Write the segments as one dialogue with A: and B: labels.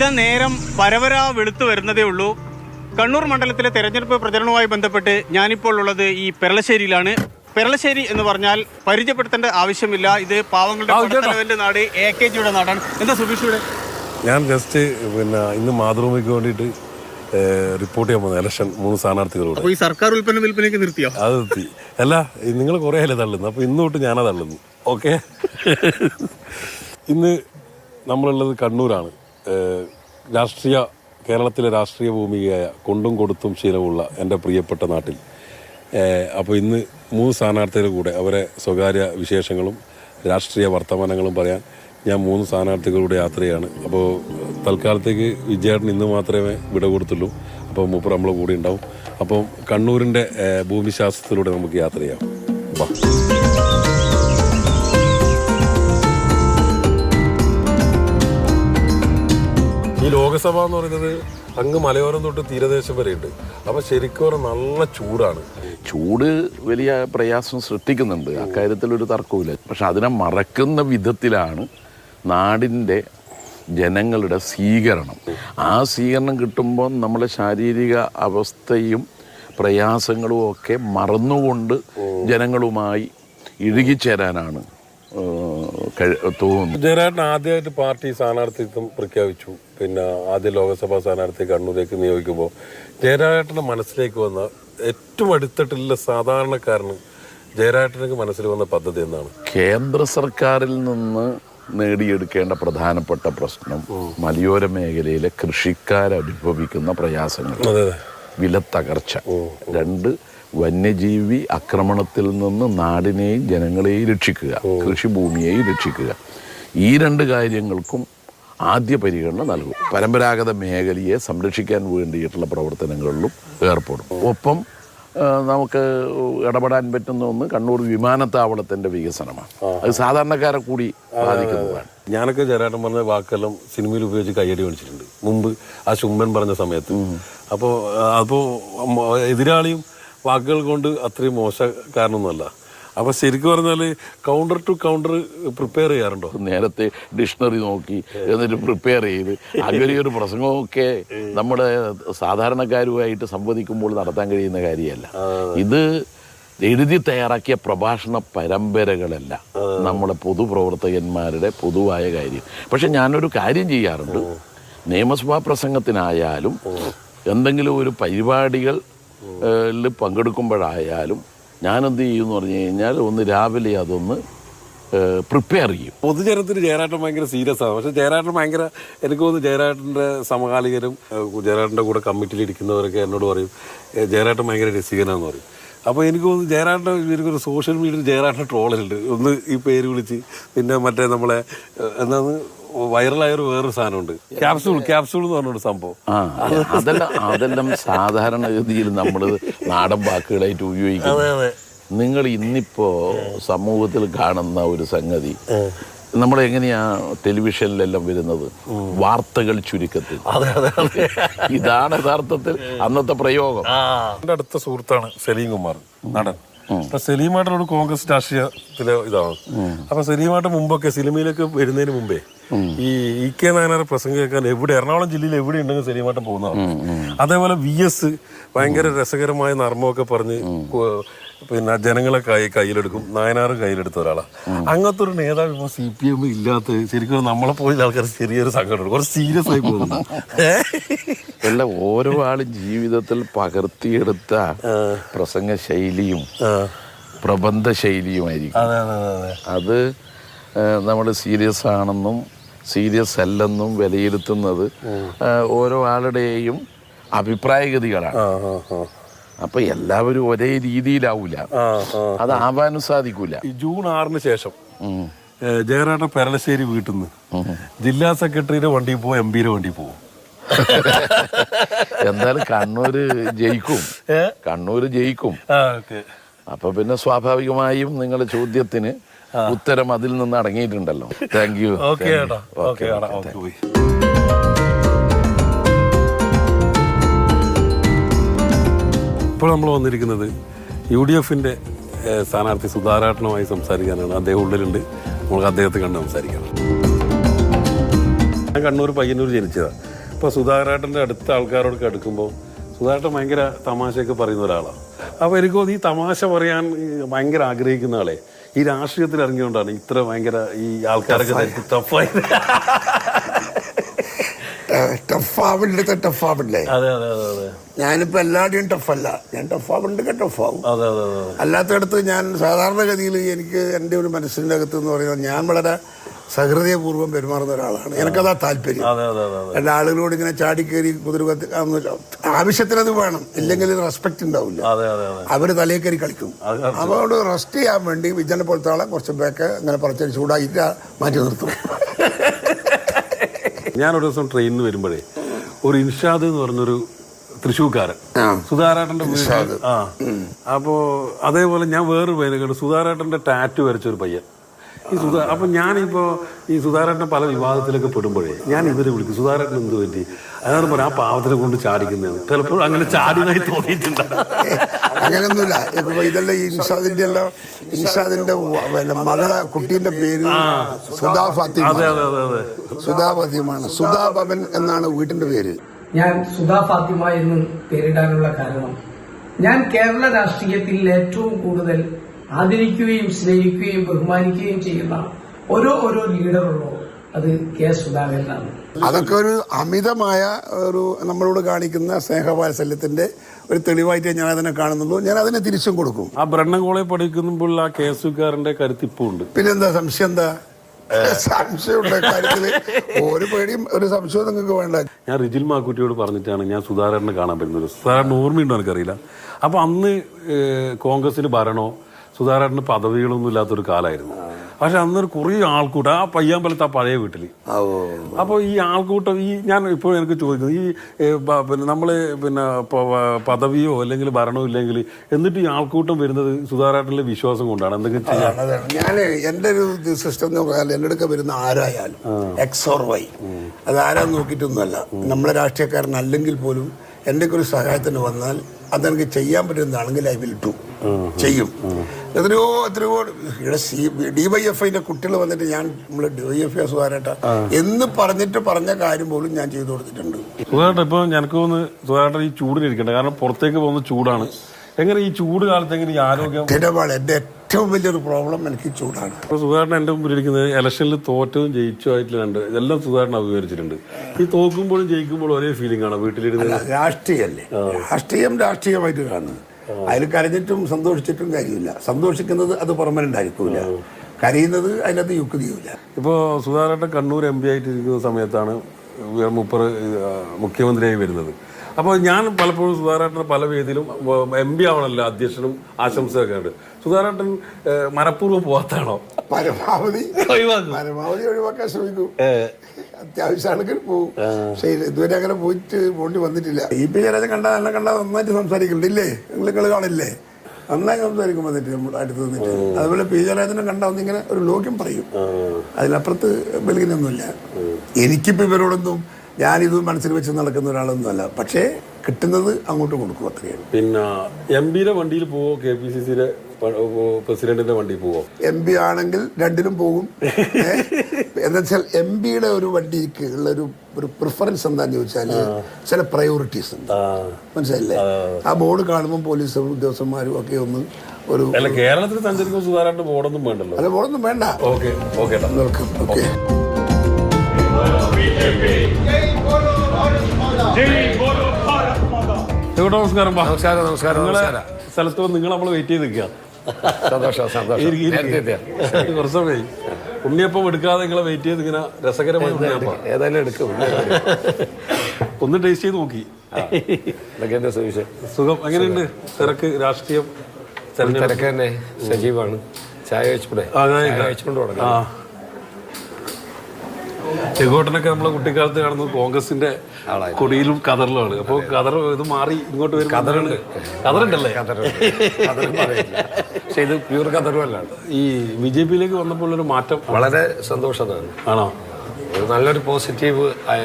A: ഇതാ നേരം പരവര വെളുത്തു വരുന്നതേ ഉള്ളൂ. കണ്ണൂർ മണ്ഡലത്തിലെ തെരഞ്ഞെടുപ്പ് പ്രചരണവുമായി ബന്ധപ്പെട്ട് ഞാനിപ്പോൾ ഉള്ളത് ഈ പെരളശ്ശേരിയിലാണ്. പെരളശ്ശേരി എന്ന് പറഞ്ഞാൽ പരിചയപ്പെടുത്തേണ്ട ആവശ്യമില്ല. ഇത് പാവങ്ങളുടെ നാട് എ കെ ജിയുടെ നാടാണ്. എന്താ സുബീഷിയുടെ
B: ഞാൻ ജസ്റ്റ് പിന്നെ ഇന്ന് മാതൃഭൂമിക്ക് വേണ്ടിയിട്ട് റിപ്പോർട്ട് ചെയ്യാൻ പോകുന്നത് ഇലക്ഷൻ മൂന്ന് സ്ഥാനാർത്ഥികളോട്.
A: ഈ സർക്കാർ ഉൽപ്പന്ന വിൽപ്പനയ്ക്ക് നിർത്തിയോ?
B: അത് നിർത്തി. അല്ല നിങ്ങൾ കുറേ അല്ലേ തള്ളുന്നു അപ്പോൾ ഇന്ന് തൊട്ട് ഞാനാ തള്ളുന്നു ഓക്കെ ഇന്ന് നമ്മളുള്ളത് കണ്ണൂരാണ്. രാഷ്ട്രീയ കേരളത്തിലെ രാഷ്ട്രീയ ഭൂമികയായ കൊണ്ടും കൊടുത്തും ശീലമുള്ള എന്റെ പ്രിയപ്പെട്ട നാട്ടിൽ. അപ്പോൾ ഇന്ന് മൂന്ന് സ്ഥാനാർത്ഥികളുടെ കൂടെ അവരെ സ്വകാര്യ വിശേഷങ്ങളും രാഷ്ട്രീയ വർത്തമാനങ്ങളും പറയാൻ ഞാൻ മൂന്ന് സ്ഥാനാർത്ഥികളുടെ യാത്രയാണ്. അപ്പോൾ തൽക്കാലത്തേക്ക് വിജയേട്ടൻ ഇന്ന് മാത്രമേ വിട കൊടുത്തുള്ളൂ. അപ്പോൾ മൂപ്പർ നമ്മളെ കൂടെ ഉണ്ടാവും. അപ്പം കണ്ണൂരിന്റെ ഭൂമിശാസ്ത്രത്തിലൂടെ നമുക്ക് യാത്ര ചെയ്യാം. ഈ ലോകസഭ എന്ന് പറയുന്നത് അങ്ങ് മലയോരം തൊട്ട് തീരദേശം വരെ ഉണ്ട് അപ്പൊ ശരിക്കും പറഞ്ഞാൽ നല്ല ചൂടാണ്.
C: ചൂട് വലിയ പ്രയാസം സൃഷ്ടിക്കുന്നുണ്ട്. അക്കാര്യത്തിൽ ഒരു തർക്കവുമില്ല. പക്ഷെ അതിനെ മറക്കുന്ന വിധത്തിലാണ് നാടിന്റെ ജനങ്ങളുടെ സ്വീകരണം. ആ സ്വീകരണം കിട്ടുമ്പോൾ നമ്മളെ ശാരീരിക അവസ്ഥയും പ്രയാസങ്ങളും ഒക്കെ മറന്നുകൊണ്ട് ജനങ്ങളുമായി ഇഴുകിച്ചേരാനാണ് ഏഹ്,
B: ജയരാജൻ ആദ്യമായിട്ട് പാർട്ടി സ്ഥാനാർത്ഥിത്വം പ്രഖ്യാപിച്ചു. പിന്നെ ആദ്യ ലോകസഭാ സ്ഥാനാർത്ഥി കണ്ണൂരേക്ക് നിയോഗിക്കുമ്പോൾ ജയരാജേട്ടന്റെ മനസ്സിലേക്ക് വന്ന ഏറ്റവും അടുത്തിട്ടുള്ള സാധാരണക്കാരന് ജയരാജേട്ടനക്ക് മനസ്സിൽ വന്ന പദ്ധതി എന്നാണ്
C: കേന്ദ്ര സർക്കാരിൽ നിന്ന് നേടിയെടുക്കേണ്ട പ്രധാനപ്പെട്ട പ്രശ്നം മലയോര മേഖലയിലെ കൃഷിക്കാരനുഭവിക്കുന്ന പ്രയാസങ്ങൾ. വിലത്തകർച്ച. രണ്ട് വന്യജീവി ആക്രമണത്തിൽ നിന്ന് നാടിനെയും ജനങ്ങളെയും രക്ഷിക്കുക കൃഷിഭൂമിയെയും രക്ഷിക്കുക. ഈ രണ്ട് കാര്യങ്ങൾക്കും ആദ്യ പരിഗണന നൽകും. പരമ്പരാഗത മേഖലയെ സംരക്ഷിക്കാൻ വേണ്ടിയിട്ടുള്ള പ്രവർത്തനങ്ങളിലും ഏർപ്പെടും. ഒപ്പം നമുക്ക് ഇടപെടാൻ പറ്റുന്ന ഒന്ന് കണ്ണൂർ വിമാനത്താവളത്തിന്റെ വികസനമാണ്. അത് സാധാരണക്കാരെ കൂടി ബാധിക്കുന്നതാണ്.
B: ഞാനൊക്കെ ജയരാട്ടൻ പറഞ്ഞ വാക്കെല്ലാം സിനിമയിൽ ഉപയോഗിച്ച് കയ്യടി മേടിച്ചിട്ടുണ്ട് മുമ്പ് ആ ചുംബൻ പറഞ്ഞ സമയത്ത്. അപ്പോൾ അപ്പോൾ എതിരാളിയും വാക്കുകൾ കൊണ്ട് അത്രയും മോശക്കാരനൊന്നുമല്ല അപ്പൊ ശരിക്കും പറഞ്ഞാൽ കൗണ്ടർ ടു കൗണ്ടർ പ്രിപ്പയർ ചെയ്യാറുണ്ടോ?
C: നേരത്തെ ഡിക്ഷണറി നോക്കി എന്നിട്ട് പ്രിപ്പയർ ചെയ്ത്. അങ്ങനെ ഒരു പ്രസംഗമൊക്കെ നമ്മുടെ സാധാരണക്കാരുമായിട്ട് സംവദിക്കുമ്പോൾ നടത്താൻ കഴിയുന്ന കാര്യമല്ല. ഇത് എഴുതി തയ്യാറാക്കിയ പ്രഭാഷണ പരമ്പരകളല്ല നമ്മുടെ പൊതുപ്രവർത്തകന്മാരുടെ പൊതുവായ കാര്യം. പക്ഷെ ഞാനൊരു കാര്യം ചെയ്യാറുണ്ട്. നിയമസഭാ പ്രസംഗത്തിനായാലും എന്തെങ്കിലും ഒരു പരിപാടികൾ പങ്കെടുക്കുമ്പോഴായാലും ഞാനെന്ത് ചെയ്യുമെന്ന് പറഞ്ഞു കഴിഞ്ഞാൽ ഒന്ന് രാവിലെ അതൊന്ന് പ്രിപ്പയർ ചെയ്യും.
B: പൊതുജനത്തിന് ജയരാട്ടൻ ഭയങ്കര സീരിയസ് ആണ്. പക്ഷെ ജയരാട്ടൻ ഭയങ്കര എനിക്ക് തോന്നുന്നു ജയരാട്ടന്റെ സമകാലികരും ജയരാട്ടന്റെ കൂടെ കമ്മിറ്റിയിൽ ഇരിക്കുന്നവരൊക്കെ എന്നോട് പറയും ജയരാട്ടൻ ഭയങ്കര രസികനാന്ന് പറയും. അപ്പോൾ എനിക്ക് തോന്നുന്നു ജയരാട്ടൻ എനിക്കൊരു സോഷ്യൽ മീഡിയയിൽ ജയരാട്ടൻ ട്രോളുണ്ട് ഒന്ന് ഈ പേര് വിളിച്ച് പിന്നെ മറ്റേ നമ്മളെ എന്താണ് വൈറലായ ഒരു വേറൊരു സാധനമുണ്ട്. ക്യാപ്സൂൾ ക്യാപ്സൂൾ എന്ന് പറഞ്ഞൊരു സംഭവം.
C: അതെല്ലാം അതെല്ലാം സാധാരണഗതിയിൽ നമ്മൾ നാടൻ വാക്കുകളായിട്ട് ഉപയോഗിക്കും നിങ്ങൾ ഇന്നിപ്പോ സമൂഹത്തിൽ കാണുന്ന ഒരു സംഗതി. നമ്മൾ എങ്ങനെയാ ടെലിവിഷനിലെല്ലാം വരുന്നത്? വാർത്തകൾ ചുരുക്കത്തിൽ. ഇതാണ് യഥാർത്ഥത്തിൽ അന്നത്തെ പ്രയോഗം.
B: എന്റെ അടുത്ത സുഹൃത്താണ് സലീം കുമാർ നടൻ. അപ്പൊ സലീമായിട്ടൊരു കോൺഗ്രസ് രാഷ്ട്രീയത്തിലെ ഇതാണ്. അപ്പൊ സലീമായിട്ട് മുമ്പൊക്കെ സിനിമയിലേക്ക് വരുന്നതിന് മുമ്പേ ഈ ഇ കെ നായനാർ പ്രസംഗം കേൾക്കാൻ എവിടെ എറണാകുളം ജില്ലയിൽ എവിടെ ഉണ്ടെങ്കിൽ സലീമാട്ടം പോകുന്നതാണ്. അതേപോലെ വി എസ് ഭയങ്കര രസകരമായ നർമ്മമൊക്കെ പറഞ്ഞ് പിന്നെ ജനങ്ങളെ കൈ കയ്യിലെടുക്കും നായനാർ കയ്യിലെടുത്ത ഒരാളാണ് അങ്ങനത്തെ ഒരു നേതാവ് ഇപ്പൊ സി പി എം ഇല്ലാത്ത ശരിക്കും നമ്മളെ പോയി ആൾക്കാർ ചെറിയൊരു സങ്കടമുണ്ട് കുറച്ച് സീരിയസ് ആയി പോകുന്നു.
C: അല്ല ഓരോ ആളും ജീവിതത്തിൽ പകർത്തിയെടുത്ത പ്രസംഗ ശൈലിയും പ്രബന്ധ ശൈലിയുമായിരിക്കും
B: അതെ അതെ അതെ
C: അത്. നമ്മൾ സീരിയസ് ആണെന്നും സീരിയസ് അല്ലെന്നും വിലയിരുത്തുന്നത് ഓരോ ആളുടെയും അഭിപ്രായഗതികളാണ്. അപ്പൊ എല്ലാവരും ഒരേ രീതിയിലാവൂല. അത് ആവാനും സാധിക്കൂല.
B: ഈ ജൂൺ ആറിന് ശേഷം ജയറാട്ട പെരളശ്ശേരി വീട്ടിൽ നിന്ന് ജില്ലാ സെക്രട്ടറിയുടെ വണ്ടിയിൽ പോകും എം പിയുടെ വണ്ടി പോകും
C: എന്തായാലും കണ്ണൂര് ജയിക്കും. കണ്ണൂര് ജയിക്കും. അപ്പൊ പിന്നെ സ്വാഭാവികമായും നിങ്ങളുടെ ചോദ്യത്തിന് ഉത്തരം അതിൽ നിന്ന് അടങ്ങിയിട്ടുണ്ടല്ലോ. താങ്ക് യു
B: ഓക്കെ ഏട്ടാ. ഓക്കെ ഏട്ടാ ഓക്കെ ഇപ്പോൾ നമ്മൾ വന്നിരിക്കുന്നത് യു ഡി എഫിന്റെ സ്ഥാനാർത്ഥി സുധാരാട്ടനുമായി സംസാരിക്കാനാണ്. അദ്ദേഹം ഉള്ളിലുണ്ട്. നമുക്ക് അദ്ദേഹത്തെ കണ്ട് സംസാരിക്കണം ഞാൻ കണ്ണൂർ പയ്യന്നൂർ ജനിച്ചതാണ് ഇപ്പൊ സുധാകരേട്ടന്റെ അടുത്ത ആൾക്കാരോടൊക്കെ അടുക്കുമ്പോൾ സുധാകരേട്ടൻ ഭയങ്കര തമാശയൊക്കെ പറയുന്ന ഒരാളാണ് അപ്പൊ എനിക്ക് തോന്നുന്നു ഈ തമാശ പറയാൻ ഭയങ്കര ആഗ്രഹിക്കുന്ന ആളെ ഈ രാഷ്ട്രീയത്തിൽ ഇറങ്ങിയോണ്ടാണ് ഇത്ര ഭയങ്കര ഈ ആൾക്കാരൊക്കെ ടഫായി
D: ടഫാവിന്റെ ടഫാവില്ലേ ഞാനിപ്പോ എല്ലാവരുടെയും ടഫല്ല ഞാൻ ടഫാവുണ്ടെങ്കിൽ ടഫാവും അല്ലാത്തടത്ത് ഞാൻ സാധാരണഗതിയിൽ എനിക്ക് എന്റെ ഒരു മനസ്സിന്റെ അകത്ത് എന്ന് പറയുന്നത് ഞാൻ വളരെ സഹൃദയപൂർവം പെരുമാറുന്ന ഒരാളാണ്. എനിക്കതാ താല്പര്യം.
B: അതെ അതെ അതെ അതെ.
D: എല്ലാ ആളുകളോട് ഇങ്ങനെ ചാടിക്കേറി കുതിര കത്തി ആവശ്യത്തിനത് വേണം. ഇല്ലെങ്കിൽ റെസ്പെക്ട് ഉണ്ടാവില്ല.
B: അതെ അതെ അതെ.
D: അവർ തലയിൽ കയറി കളിക്കും. അതുകൊണ്ട് റെസ്റ്റ് ചെയ്യാൻ വേണ്ടി വിജയനെ പോലത്തെ ആളെ കുറച്ച് പേക്ക് ഇങ്ങനെ പറച്ച ചൂടായിട്ട് മാറ്റി നിർത്തും.
B: ഞാൻ ഞാനൊരു ദിവസം ട്രെയിനിൽ വരുമ്പോഴേ ഒരു ഇൻഷാദ് എന്ന് പറഞ്ഞൊരു
D: തൃശ്ശൂക്കാരൻ
B: സുധാരാട്ടന്റെ ആ. അപ്പോ അതേപോലെ ഞാൻ വേറൊരു പയ്യനെ കണ്ടു സുധാരാട്ടന്റെ ടാറ്റു വരച്ചൊരു പയ്യൻ. ഈ സുധാ അപ്പൊ ഞാനിപ്പോ ഈ സുധാകരന്റെ പല വിവാദത്തിലൊക്കെ പെടുമ്പോഴേ ഞാൻ ഇവരെ വിളിക്കും. സുധാരേട്ടൻ എന്ത് പറ്റി? അതാണ് പറയാം ആ പാവത്തിനെ കൊണ്ട് ചാടിക്കുന്നതാണ് ചിലപ്പോൾ അങ്ങനെ ചാടിയതായി തോന്നിയിട്ടുണ്ട്
D: അങ്ങനെയൊന്നുമില്ല ഇപ്പൊ ഇതെല്ലാം ഈ ഇൻഷാദിന്റെ എല്ലാം ഇൻഷാദിന്റെ മകളെ കുട്ടീന്റെ പേര് സുധാ ഫാത്തിമ.
B: അതെ അതെ അതെ അതെ.
D: സുധാ ഫാത്തിമാണ് സുധാ ഭവൻ എന്നാണ് വീട്ടിന്റെ പേര്.
E: ഞാൻ സുധാ ഫാത്തിമ എന്ന് പേരിടാനുള്ള കാരണം ഞാൻ കേരള രാഷ്ട്രീയത്തിൽ ഏറ്റവും കൂടുതൽ ആദരിക്കുകയും സ്നേഹിക്കുകയും ബഹുമാനിക്കുകയും ചെയ്യുന്ന ഓരോ ഓരോ ലീഡറുള്ളൂ അത് കെ സുധാകരനാണ്.
D: അതൊക്കെ ഒരു അമിതമായ ഒരു നമ്മളോട് കാണിക്കുന്ന സ്നേഹവാത്സല്യത്തിന്റെ ഒരു തെളിവായിട്ട് ഞാൻ അതിനെ കാണുന്നുള്ളൂ. ഞാൻ അതിനെ തിരിച്ചും കൊടുക്കും.
B: ആ ബ്രണ്ണൻ കോളേജ് പഠിക്കുമ്പോൾ ആ കേസുകാരന്റെ കരുത്തിപ്പുണ്ട്
D: പിന്നെന്താ സംശയം എന്താ? കാര്യത്തിൽ ഒരു പേടിയും ഒരു സംശയവും നിങ്ങൾക്ക് വേണ്ട.
B: ഞാൻ റിജിൽ മാക്കുട്ടിയോട് പറഞ്ഞിട്ടാണ് ഞാൻ സുധാകരനെ കാണാൻ പറ്റുന്നത്. സുധാകരൻ ഓർമ്മയുണ്ടോ എനിക്കറിയില്ല. അപ്പൊ അന്ന് കോൺഗ്രസിന് ഭരണോ സുധാകരന് പദവികളൊന്നും ഇല്ലാത്തൊരു കാലമായിരുന്നു പക്ഷെ അന്നൊരു കുറേ ആൾക്കൂട്ടം ആ പയ്യാമ്പലത്ത് ആ പഴയ വീട്ടിൽ അപ്പോൾ ഈ ആൾക്കൂട്ടം ഈ ഞാൻ ഇപ്പോൾ എനിക്ക് ചോദിക്കുന്നത് ഈ പിന്നെ നമ്മൾ പിന്നെ പദവിയോ അല്ലെങ്കിൽ ഭരണമോ ഇല്ലെങ്കിൽ എന്നിട്ട് ഈ ആൾക്കൂട്ടം വരുന്നത് സുധാകരനിലെ വിശ്വാസം കൊണ്ടാണ്? എന്തെങ്കിലും ചെയ്യാൻ?
D: ഞാൻ എന്റെ ഒരു സിസ്റ്റം എന്ന് പറഞ്ഞാൽ എന്റെ അടുക്ക വരുന്ന ആരായാലും എക്സ് ഓർ വൈ അത് ആരാ നോക്കിയിട്ടൊന്നുമല്ല. നമ്മളെ രാഷ്ട്രീയക്കാരനല്ലെങ്കിൽ പോലും എന്റെ ഒരു സഹായത്തിന് വന്നാൽ അതെനിക്ക് ചെയ്യാൻ പറ്റുന്നതാണെങ്കിൽ ഐ വിൽ ടു ചെയ്യും. എത്രയോ എത്രയോ ഡി വൈ എഫ് ഐന്റെ കുട്ടികൾ വന്നിട്ട് ഞാൻ നമ്മൾ ഡി വൈ എഫ് സുധാരേട്ട എന്ന് പറഞ്ഞിട്ട് പറഞ്ഞ കാര്യം പോലും ഞാൻ ചെയ്തു കൊടുത്തിട്ടുണ്ട്.
B: സുധാകരൻ ഇപ്പൊ എനിക്ക് തോന്നുന്നു ഈ ചൂടിനിരിക്കണ്ട കാരണം പുറത്തേക്ക് പോകുന്ന ചൂടാണ്. എങ്ങനെ ഈ ചൂട് കാലത്ത് എങ്ങനെ ഈ ആരോഗ്യം
D: എന്റെ ഏറ്റവും വലിയൊരു പ്രോബ്ലം എനിക്ക് ചൂടാണ്.
B: ഇപ്പൊ സുധാകരൻ എന്റെ മുമ്പിൽ ഇരിക്കുന്നത് ഇലക്ഷനിൽ തോറ്റതും ജയിച്ചു ആയിട്ടുള്ള രണ്ട് ഇതെല്ലാം സുധാകരൻ അഭിമുഖീകരിച്ചിട്ടുണ്ട് ഈ തോക്കുമ്പോഴും ജയിക്കുമ്പോഴും ഒരേ ഫീലിംഗ് ആണ് വീട്ടിലിരുന്ന്?
D: രാഷ്ട്രീയല്ലേ? രാഷ്ട്രീയം രാഷ്ട്രീയമായിട്ട് കാണുന്നത് അതിൽ കരഞ്ഞിട്ടും സന്തോഷിച്ചിട്ടും കാര്യമില്ല. സന്തോഷിക്കുന്നത് അത് പെർമനന്റ് ആയിരിക്കില്ല കരയുന്നത് അതിനകത്ത് യുക്തിയുമില്ല
B: ഇപ്പോൾ സുധാകരൻ കണ്ണൂർ എം പി ആയിട്ടിരിക്കുന്ന സമയത്താണ് മുപ്പർ മുഖ്യമന്ത്രിയായി വരുന്നത്. അപ്പോൾ ഞാൻ പലപ്പോഴും സുധാകരേട്ടൻ പല വേദിയിലും എം പി ആവണല്ലോ അധ്യക്ഷനും ആശംസയൊക്കെ ഉണ്ട്. സുധാകരേട്ടൻ മനഃപൂർവം പോകാത്താണോ
D: പരമാവധി. പരമാവധി ഒഴിവാക്കാൻ ശ്രമിക്കും. അത്യാവശ്യമാണെങ്കിൽ പോകും പക്ഷേ ഇത് ഇതുവരെ അങ്ങനെ പോയിട്ട് പോണ്ടി വന്നിട്ടില്ല. ഈ പി ജയരാജൻ കണ്ടാൽ എന്നെ കണ്ടാൽ നന്നായിട്ട് സംസാരിക്കുന്നുണ്ട്. ഇല്ലേ? നിങ്ങൾ നിങ്ങൾ കാണില്ലേ? നന്നായി സംസാരിക്കും വന്നിട്ട് നമ്മുടെ അടുത്ത് നിന്നിട്ട് അതുപോലെ പി ജയരാജനെ കണ്ടാൽ ഒന്നിങ്ങനെ ഒരു ലോക്യം പറയും. അതിനപ്പുറത്ത് ബലിനൊന്നുമില്ല എനിക്കിപ്പോൾ ഇവരോടൊന്നും ഞാനിത് മനസ്സിൽ വെച്ച് നടക്കുന്ന ഒരാളൊന്നുമല്ല. പക്ഷേ കിട്ടുന്നത് അങ്ങോട്ട് കൊടുക്കും അത്രയാണ്.
B: പിന്നെ എം പിയുടെ വണ്ടിയിൽ പോവോ? കെ പി സി സിയുടെ പ്രസിഡന്റിന്റെ വണ്ടിയിൽ പോവോ?
D: എം പി ആണെങ്കിൽ രണ്ടിലും പോകും. ഏ? എന്ന് വെച്ചാൽ എം പിയുടെ ഒരു വണ്ടിക്ക് ഉള്ള ഒരു ഒരു പ്രിഫറൻസ് എന്താന്ന് ചോദിച്ചാൽ ചില പ്രയോറിറ്റീസ് ഉണ്ട്. മനസ്സിലായില്ലേ? ആ. ബോർഡ് കാണുമ്പോൾ പോലീസ് ഉദ്യോഗസ്ഥന്മാരും ഒക്കെ ഒന്ന് ഒരു
B: അല്ല കേരളത്തിൽ സഞ്ചരിക്കുമ്പോൾ സുധാരണ ബോർഡൊന്നും വേണ്ടല്ലോ.
D: അല്ല ബോർഡൊന്നും വേണ്ട.
B: Okay okay
D: welcome. ഓക്കെ.
B: നമസ്കാരം.
F: നമസ്കാരം നമസ്കാരം
B: നിങ്ങളെ
F: നമസ്കാരം.
B: സ്ഥലത്ത് നിങ്ങൾ നമ്മൾ വെയിറ്റ് ചെയ്ത് നിൽക്കുക.
F: സന്തോഷം സന്തോഷം.
B: കുറച്ച് സമയമായി. ഉണ്ണിയപ്പം എടുക്കാതെ നിങ്ങളെ വെയിറ്റ് ചെയ്ത് ഇങ്ങനെ രസകരമായി ഉണ്ണിയപ്പം.
F: ഏതായാലും എടുക്കും
B: ഒന്ന് ടേസ്റ്റ് ചെയ്ത് നോക്കി.
F: സുവിശേഷം
B: സുഖം. എങ്ങനെയുണ്ട്? തിരക്ക് രാഷ്ട്രീയം
F: തിരക്ക് തന്നെ സജീവാണ്. ചായ
B: ഞാൻ
F: ചായ വെച്ചുകൊണ്ട് തുടങ്ങാം.
B: ചെങ്കോട്ടനൊക്കെ നമ്മളെ കുട്ടിക്കാലത്ത് കാണുന്നത് കോൺഗ്രസിന്റെ കൊടിയിലും കതറിലുമാണ്. അപ്പൊ കതർ ഇത് മാറി ഇങ്ങോട്ട് വരും കതറുണ്ട്. കതറുണ്ടല്ലേ.
F: പക്ഷെ ഇത് പ്യൂർ കതറുമല്ല
B: ഈ ബി ജെ പിയിലേക്ക് വന്നപ്പോൾ ഒരു മാറ്റം
F: വളരെ സന്തോഷമാണ്.
B: ആണോ?
F: ഒരു നല്ലൊരു പോസിറ്റീവ് ആയ.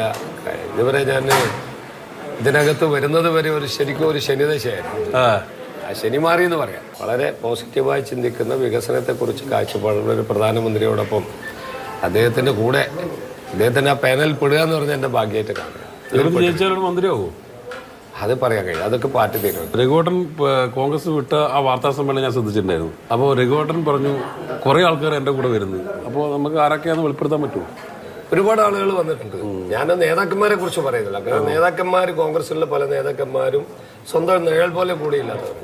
F: ഇതുവരെ ഞാൻ ഇതിനകത്ത് വരുന്നത് വരെ ഒരു ശരിക്കും ഒരു ശനിദശയായിരുന്നു. ശനി മാറി എന്ന് പറയാം. വളരെ പോസിറ്റീവായി ചിന്തിക്കുന്ന വികസനത്തെക്കുറിച്ച് കാഴ്ചപ്പാടുള്ള ഒരു പ്രധാനമന്ത്രിയോടൊപ്പം അദ്ദേഹത്തിന്റെ കൂടെ അദ്ദേഹത്തിന്റെ ആ പാനൽ പെടുക എന്ന് പറഞ്ഞാൽ എന്റെ ഭാഗ്യമായിട്ട് കാണുക.
B: ജയിച്ചാലും മന്ത്രിയാവോ?
F: അത് പറയാൻ കഴിയും അതൊക്കെ പാർട്ടി തീരുമാനം.
B: രഘുവട്ടൻ കോൺഗ്രസ് വിട്ട ആ വാർത്താ സമ്മേളനം ഞാൻ ശ്രദ്ധിച്ചിട്ടുണ്ടായിരുന്നു. അപ്പോൾ രഘുവട്ടൻ പറഞ്ഞു കുറേ ആൾക്കാർ എന്റെ കൂടെ വരുന്നു. അപ്പോൾ നമുക്ക് ആരൊക്കെയാണ് വെളിപ്പെടുത്താൻ പറ്റുമോ?
F: ഒരുപാട് ആളുകൾ വന്നിട്ടുണ്ട്. ഞാൻ നേതാക്കന്മാരെ കുറിച്ച് പറയുന്നില്ല. കാരണം നേതാക്കന്മാർ കോൺഗ്രസിലുള്ള പല നേതാക്കന്മാരും സ്വന്തം നിഴൽ പോലെ കൂടിയില്ലാത്തവർ.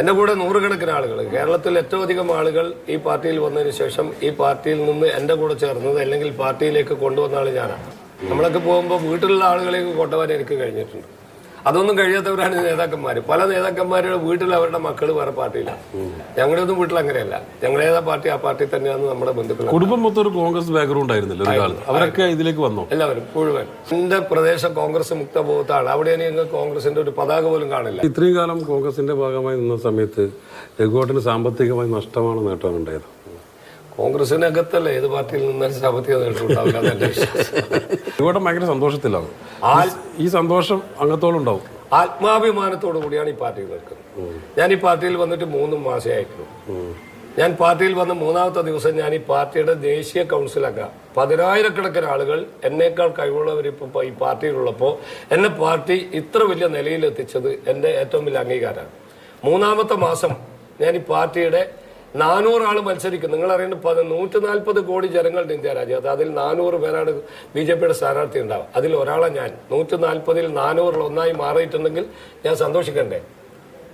F: എന്റെ കൂടെ നൂറുകണക്കിന് ആളുകൾ കേരളത്തിൽ ഏറ്റവും അധികം ആളുകൾ ഈ പാർട്ടിയിൽ വന്നതിന് ശേഷം ഈ പാർട്ടിയിൽ നിന്ന് എന്റെ കൂടെ ചേർന്നത് അല്ലെങ്കിൽ പാർട്ടിയിലേക്ക് കൊണ്ടുവന്ന ആൾ ഞാനാണ്. നമ്മളൊക്കെ പോകുമ്പോൾ വീട്ടിലുള്ള ആളുകളേക്ക് കൊണ്ടുപോകാൻ എനിക്ക് കഴിഞ്ഞിട്ടുണ്ട്. അതൊന്നും കഴിയാത്തവരാണ് നേതാക്കന്മാർ പല നേതാക്കന്മാരുടെ വീട്ടിൽ അവരുടെ മക്കൾ വേറെ പാർട്ടിയിലാണ് ഞങ്ങളുടെ ഒന്നും വീട്ടിൽ അങ്ങനെയല്ല. ഞങ്ങളേതാ പാർട്ടി ആ പാർട്ടി തന്നെയാണ് നമ്മുടെ ബന്ധുക്കൾ
B: കുടുംബം മൊത്തം ഒരു കോൺഗ്രസ് ബാക്ക്ഗ്രൗണ്ട് ആയിരുന്നില്ല അവരൊക്കെ ഇതിലേക്ക് വന്നു?
F: എല്ലാവരും മുഴുവൻ. എന്റെ പ്രദേശം കോൺഗ്രസ് മുക്ത ബോധത്താണ് അവിടെ ഞങ്ങൾ കോൺഗ്രസിന്റെ ഒരു പതാക പോലും കാണില്ല.
B: ഇത്രയും കാലം കോൺഗ്രസിന്റെ ഭാഗമായി നിന്ന സമയത്ത് രഘുവട്ടന് സാമ്പത്തികമായി നഷ്ടമാണ് നേട്ടം ഉണ്ടായത്.
F: കോൺഗ്രസിനകത്തല്ല? ഏത് പാർട്ടിയിൽ നിന്നാലും സാമ്പത്തിക നേട്ടം ഉണ്ടാവില്ല എന്നെ വിശ്വാസം.
B: രഘുവട്ടൻ ഭയങ്കര സന്തോഷത്തിലാണ്. ഈ സന്തോഷം അങ്ങത്തോളം ഉണ്ടാവും.
F: ആത്മാഭിമാനത്തോടു കൂടിയാണ് ഈ പാർട്ടിയിൽ നിൽക്കുന്നത്. ഞാൻ ഈ പാർട്ടിയിൽ വന്നിട്ട് മൂന്ന് മാസേ ആയിട്ടുള്ളൂ ഞാൻ പാർട്ടിയിൽ വന്ന മൂന്നാമത്തെ ദിവസം ഞാൻ ഈ പാർട്ടിയുടെ ദേശീയ കൗൺസിലംഗം പതിനായിരക്കണക്കിന് ആളുകൾ എന്നേക്കാൾ കഴിവുള്ളവർ ഇപ്പോൾ ഈ പാർട്ടിയിലുള്ളപ്പോൾ എന്നെ പാർട്ടി ഇത്ര വലിയ നിലയിൽ എത്തിച്ചത് എന്റെ ഏറ്റവും വലിയ അംഗീകാരമാണ് മൂന്നാമത്തെ മാസം ഞാൻ ഈ പാർട്ടിയുടെ നാനൂറ് ആൾ മത്സരിക്കും. നിങ്ങൾ അറിയേണ്ട നൂറ്റി നാൽപ്പത് കോടി ജനങ്ങളുടെ ഇന്ത്യ രാജ്യത്ത്. അതിൽ നാനൂറ് പേരാണ് ബി ജെ പിയുടെ സ്ഥാനാർത്ഥി ഉണ്ടാവുക. അതിൽ ഒരാളെ ഞാൻ. നൂറ്റി നാൽപ്പതിൽ നാനൂറിൽ ഒന്നായി മാറിയിട്ടുണ്ടെങ്കിൽ ഞാൻ സന്തോഷിക്കണ്ടേ?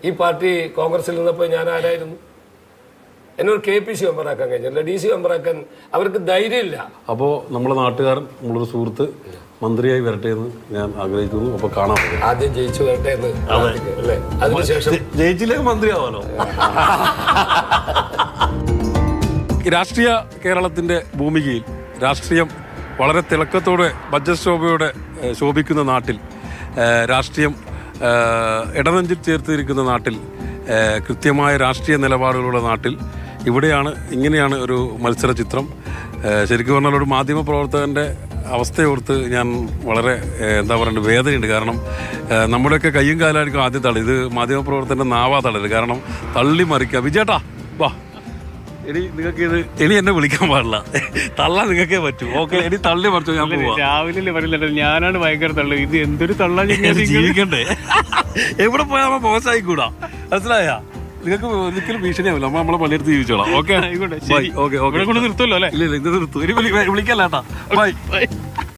F: ഈ പാർട്ടി കോൺഗ്രസിൽ നിന്നപ്പോൾ ഞാൻ ആരായിരുന്നു? എന്നൊരു കെ പി സി മെമ്പറാക്കാൻ കഴിഞ്ഞില്ല ഡി സി മെമ്പറാക്കാൻ അവർക്ക് ധൈര്യമില്ല.
B: അപ്പോൾ നമ്മുടെ നാട്ടുകാരൻ നമ്മളൊരു സുഹൃത്ത് മന്ത്രിയായി വരട്ടെ എന്ന് ഞാൻ ആഗ്രഹിക്കുന്നു. അപ്പൊ കാണാൻ
F: ആദ്യം ജയിച്ചു വരട്ടെ എന്ന് അല്ലേ? അതിനുശേഷം
B: ജയിച്ചില്ലേ മന്ത്രിയാവാലോ? രാഷ്ട്രീയ കേരളത്തിന്റെ ഭൂമികയിൽ രാഷ്ട്രീയം വളരെ തിളക്കത്തോടെ ബജറ്റ് ശോഭയോടെ ശോഭിക്കുന്ന നാട്ടിൽ രാഷ്ട്രീയം ഇടനെഞ്ചിൽ ചേർത്തിരിക്കുന്ന നാട്ടിൽ കൃത്യമായ രാഷ്ട്രീയ നിലപാടുകളുള്ള നാട്ടിൽ ഇവിടെയാണ് ഇങ്ങനെയാണ് ഒരു മത്സര ചിത്രം ശരിക്കും പറഞ്ഞാൽ ഒരു മാധ്യമ പ്രവർത്തകന്റെ അവസ്ഥയോർത്ത് ഞാൻ വളരെ എന്താ പറയുക വേദനയുണ്ട്. കാരണം നമ്മുടെയൊക്കെ കയ്യും കാലായിരിക്കും ആദ്യം തള്ളി. ഇത് മാധ്യമപ്രവർത്തകന്റെ നാവാ തള്ളരുത് കാരണം തള്ളി മറിക്കുക വിജേട്ടാ വാ. ഇനി നിങ്ങൾക്ക് ഇത് ഇനി എന്നെ വിളിക്കാൻ പാടില്ല. തള്ളാൻ നിങ്ങൾക്കേ പറ്റൂ. ഓക്കെ ഇനി തള്ളി മറിച്ചു ഞാൻ
A: രാവിലെ പറയില്ല ഞാനാണ് ഭയങ്കര തള്ളു ഇത് എന്തൊരു തള്ളാ
B: ജീവിക്കണ്ടേ? എവിടെ പോയാൽ മോശമായിക്കൂടാ മനസ്സിലായ? നിങ്ങൾക്ക് ഒരിക്കലും ഭീഷണിയാവില്ല നമ്മൾ നമ്മളെ പള്ളിയെടുത്ത് ജീവിച്ചോളാം. ഓക്കെ
A: ആയിക്കോട്ടെ.
B: ഓക്കെ ഓക്കെ
A: കൊണ്ട് നിർത്തുമല്ലോ അല്ലേ?
B: ഇല്ല ഇല്ല ഇത് നിർത്തു. ഒരു വിളിക്കല്ലാട്ടാ വിളിക്കല്ല ബൈ
A: ബൈ